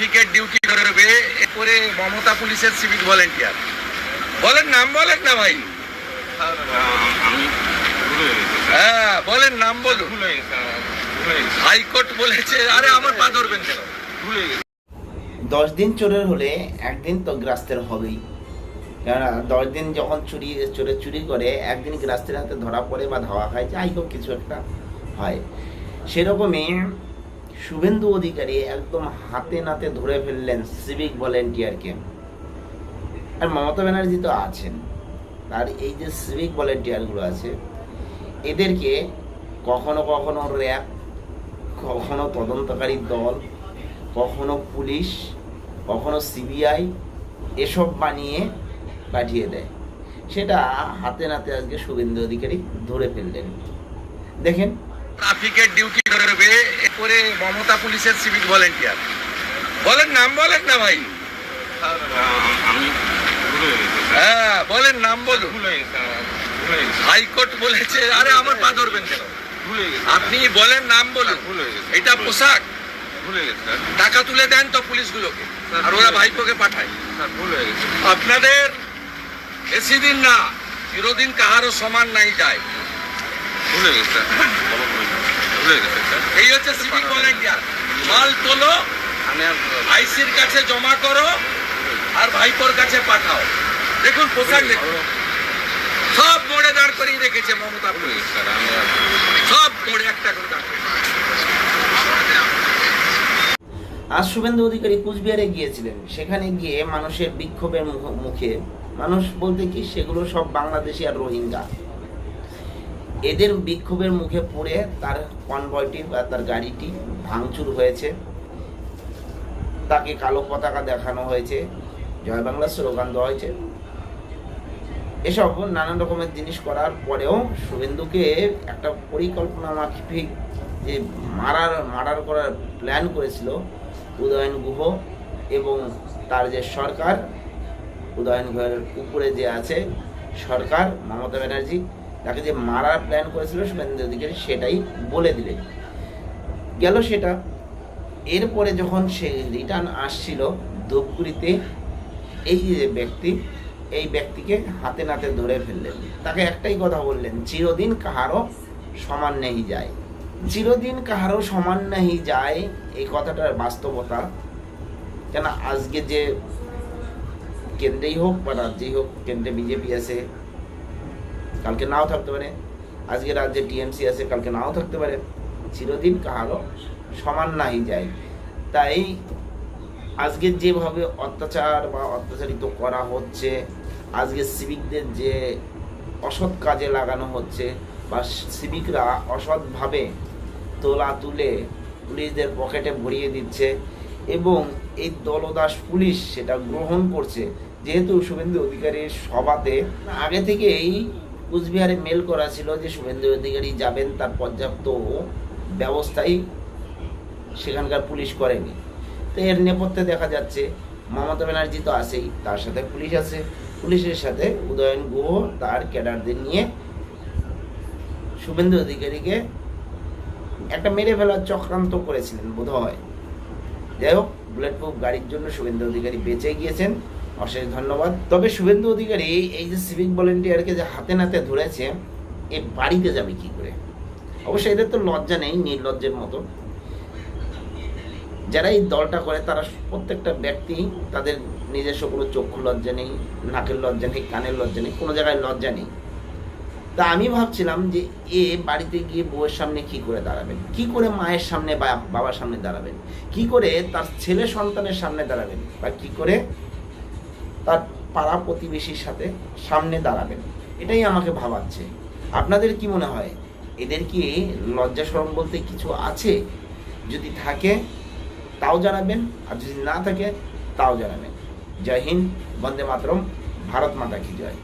ট্রাফিকের ডিউটি করবে এরপরে মমতা পুলিশের সিভিক ভলেন্টিয়ার। বলেন নাম, বলেন না ভাই। হ্যাঁ বলেন নাম বলুন। হাইকোর্ট বলেছে, আরে আমার পা ধরবেন কেন? দশ দিন চোরের হলে একদিন তো গ্রাস্তের হবেই। কেননা দশ দিন যখন চুরি, চোরে চুরি করে, একদিন গ্রাস্তের হাতে ধরা পড়ে বা ধাওয়া খায়, যাই হোক, কিছু একটা হয়। সেরকমই শুভেন্দু অধিকারী একদম হাতে নাতে ধরে ফেললেন সিভিক ভলেন্টিয়ারকে আর মমতা ব্যানার্জি তো আছেন। আর এই যে সিভিক ভলেন্টিয়ারগুলো আছে, এদেরকে কখনো কখনো র্যাব কখনো তদন্তকারী দল, কখনো পুলিশ, কখনো সিবিআই এসব বানিয়ে পাঠিয়ে দেয়। সেটা হাতে নাতে আজকে শুভেন্দু অধিকারী ধরে ফেললেন। দেখেন ট্রাফিকের ডিউটি করবে এরপরে মমতা পুলিশের সিভিক ভলেন্টিয়ার। বলেন নাম, বলেন না ভাই। হ্যাঁ বলেন নাম বলুন। হাইকোর্ট বলেছে, আরে আমার পা ধরবেন কেন? আপনি বলেন নাম বলুন। এটা পোশাক। টাকা তুলে দেন তো পুলিশগুলোকে, আর ওরা ভাইপোকে পাঠায়। আপনাদের বেশি দিন না, চিরদিন কাহারও সমান নাই যায়। ভুলে গেছি ভুলে গেছি। স্যার এই হচ্ছে সিভিক ভলেন্টিয়ার মাল তোলো আর আইসির কাছে জমা করো আর ভাইপোর কাছে পাঠাও। দেখুন পোশাক দেখুন। সব মোড়ে দাঁড় করিয়ে রেখেছে মমতা সব মোড়ে একটা করে দাঁড় আজ শুভেন্দু অধিকারী কুচবিহারে গিয়েছিলেন। সেখানে গিয়ে মানুষের বিক্ষোভের মুখ- মুখে। মানুষ বলতে কি সেগুলো সব বাংলাদেশি আর রোহিঙ্গা। এদের বিক্ষোভের মুখে পড়ে তার কনভয়টি বা তার গাড়িটি ভাঙচুর হয়েছে। তাকে কালো পতাকা দেখানো হয়েছে, জয় বাংলা স্লোগান দেওয়া হয়েছে। এসব নানান রকমের জিনিস করার পরেও শুভেন্দুকে একটা পরিকল্পনা মাফিক যে মারার, মার্ডার করার প্ল্যান করেছিল উদয়ন গুহ এবং তার যে সরকার, উদয়ন গুহের উপরে যে আছে সরকার, মমতা ব্যানার্জি তাকে যে মারার প্ল্যান করেছিল শুভেন্দু অধিকারী সেটাই বলে দিলেন গেল সেটা। এরপরে যখন সে রিটার্ন আসছিল ধূপগুড়িতে, এই যে ব্যক্তি, এই ব্যক্তিকে হাতে নাতে ধরে ফেললেন। তাকে একটাই কথা বললেন, চিরদিন কাহারও সমান নেই যায়। চিরদিন কাহারও সমান নেই যায়? এই কথাটার বাস্তবতা। কেন, আজকে যে কেন্দ্রেই হোক বা রাজ্যেই হোক, কেন্দ্রে বিজেপি আছে কালকে নাও থাকতে পারে। আজকে রাজ্যে টিএমসি আছে, কালকে নাও থাকতে পারে। চিরদিন কাহারও সমান নাই যায়। তাই আজকে যেভাবে অত্যাচার বা অত্যাচারিত করা হচ্ছে, আজকে সিভিকদের যে অসৎ কাজে লাগানো হচ্ছে বা সিভিকরা অসৎভাবে তোলা তুলে পুলিশদের পকেটে ভরিয়ে দিচ্ছে এবং এই দলদাস পুলিশ সেটা গ্রহণ করছে, যেহেতু শুভেন্দু অধিকারীর সভাতে আগে থেকেই কুচবিহারে মেল করা ছিল যে শুভেন্দু অধিকারী যাবেন, তার পর্যাপ্ত ব্যবস্থাই সেখানকার পুলিশ করেনি। তো এর নেপথ্যে দেখা যাচ্ছে, মমতা ব্যানার্জি তো আছেই, তার সাথে পুলিশ আছে। পুলিশের সাথে উদয়ন গুহ, তার ক্যাডারদের নিয়ে শুভেন্দু অধিকারীকে একটা মেরে ফেলার চক্রান্ত করেছিলেন বোধ হয় যাই হোক বুলেট প্রুফ গাড়ির জন্য শুভেন্দু অধিকারী বেঁচে গিয়েছেন। অশেষ ধন্যবাদ। তবে শুভেন্দু অধিকারী, এই যে সিভিক ভলেন্টিয়ারকে যে হাতে নাতে ধরেছে, এ বাড়িতে যাবে কি করে? অবশ্যই এদের তো লজ্জা নেই, নির্লজ্জের মতো। যারা এই দলটা করে, তারা প্রত্যেকটা ব্যক্তি, তাদের নিজস্ব কোনো চক্ষু লজ্জা নেই, নাকের লজ্জা নেই, কানের লজ্জা নেই, কোনো জায়গায় লজ্জা নেই। তা আমি ভাবছিলাম যে, এ বাড়িতে গিয়ে বউয়ের সামনে কি করে দাঁড়াবেন? কি করে মায়ের সামনে বা বাবার সামনে দাঁড়াবেন? কি করে তার ছেলে সন্তানের সামনে দাঁড়াবেন? বা কি করে তার পাড়া প্রতিবেশীর সাথে সামনে দাঁড়াবেন। এটাই আমাকে ভাবাচ্ছে। আপনাদের কি মনে হয়? এদের কি লজ্জা শরম বলতে কিছু আছে? যদি থাকে, তাও জানাবেন, আর যদি না থাকে, তাও জানাবেন। জয় হিন্দ, বন্দে মাতরম, ভারত মাতা কি জয়।